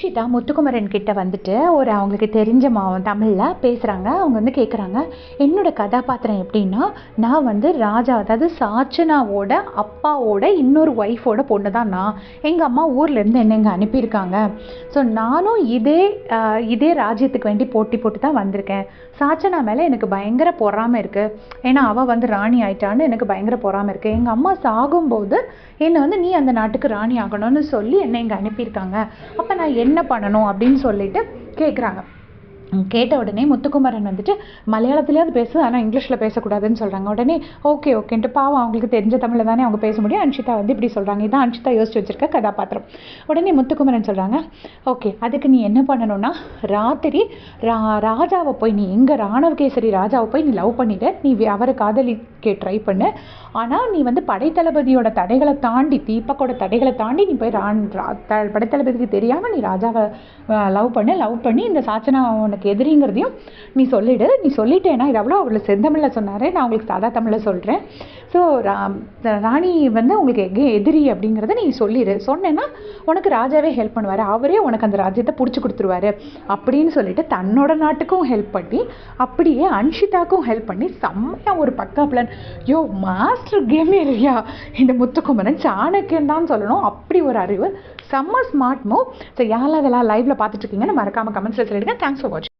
அக்ஷிதா முத்துக்குமரன் கிட்ட வந்துட்டு ஒரு அவங்களுக்கு தெரிஞ்ச மாவன் தமிழில் பேசுகிறாங்க அவங்க வந்து கேட்குறாங்க என்னோட கதாபாத்திரம் எப்படின்னா நான் வந்து ராஜா அதாவது சாச்சனாவோட அப்பாவோட இன்னொரு ஒய்ஃபோட பொண்ணு தான் நான். எங்கள் அம்மா ஊர்லேருந்து என்ன இங்கே அனுப்பியிருக்காங்க. ஸோ நானும் இதே இதே ராஜ்யத்துக்கு வேண்டி போட்டி போட்டு தான் வந்திருக்கேன். சாச்சனா மேலே எனக்கு பயங்கர பொறாமை இருக்குது ஏன்னா அவள் வந்து ராணி ஆயிட்டான்னு எனக்கு பயங்கர பொறாமை இருக்குது எங்கள் அம்மா சாகும்போது என்னை வந்து நீ அந்த நாட்டுக்கு ராணி ஆகணும்னு சொல்லி என்னை இங்கே அனுப்பியிருக்காங்க. அப்போ நான் என்ன பண்ணணும் அப்படின்னு சொல்லிட்டு கேட்குறாங்க கேட்ட உடனே முத்துக்குமரன் வந்துட்டு மலையாளத்துலேயாவது பேசு ஆனால் இங்கிலீஷில் பேசக்கூடாதுன்னு சொல்கிறாங்க உடனே ஓகே ஓகேன்ட்டு பாவம் அவங்களுக்கு தெரிஞ்ச தமிழில் தானே அவங்க பேச முடியும். அன்ஷிதா வந்து இப்படி சொல்கிறாங்க இதான் அன்ஷிதா யோசிச்சு வச்சிருக்க கதாபாத்திரம். உடனே முத்துக்குமரன் சொல்கிறாங்க ஓகே அதுக்கு நீ என்ன பண்ணணும்னா ராத்திரி ரா ராஜாவை போய் நீ எங்கே ராணவகேசரி ராஜாவை போய் நீ லவ் பண்ணிட்டு நீ அவரை காதலிக்க ட்ரை பண்ணு. ஆனால் நீ வந்து படைத்தளபதியோட தடைகளை தாண்டி தீபக்கோட தடைகளை தாண்டி நீ போய் ரான் ரா- த- படைத்தளபதிக்கு தெரியாமல் நீ ராஜாவை லவ் பண்ணு லவ் பண்ணி இந்த சாச்சனா உனக்கு எதிரிங்கிறதையும் நீ சொல்லிடு. நீ சொல்லிட்டேன்னா இது அவ்வளோ அவளை செந்தமிழில் சொன்னார். நான் உங்களுக்கு சாதா தமிழில் சொல்கிறேன் ஸோ ரா ராணி வந்து உங்களுக்கு எங்கே எதிரி அப்படிங்கிறத நீ சொல்லிடு சொன்னேன்னா உனக்கு ராஜாவே ஹெல்ப் பண்ணுவார். அவரே உனக்கு அந்த ராஜ்யத்தை பிடிச்சி கொடுத்துருவாரு அப்படின்னு சொல்லிட்டு தன்னோட நாட்டுக்கும் ஹெல்ப் பண்ணி அப்படியே அன்ஷிதாக்கும் ஹெல்ப் பண்ணி செம்மையா ஒரு பக்கா பிளான் யோ மாஸ்டர் கேம் இல்லையா இந்த முத்துக்குமரன் சாணக்கியன் தான் சொல்லணும். அப்படி ஒரு அறிவு. செம்ம ஸ்மார்ட் மூவ் ஸோ யாரெல்லாம் இதெல்லாம் லைவ்ல பார்த்துட்டு இருக்கீங்கன்னு மறக்காம கமெண்ட்ஸில் சொல்லிடுங்க. தேங்க்ஸ் ஃபார் வாட்சிங்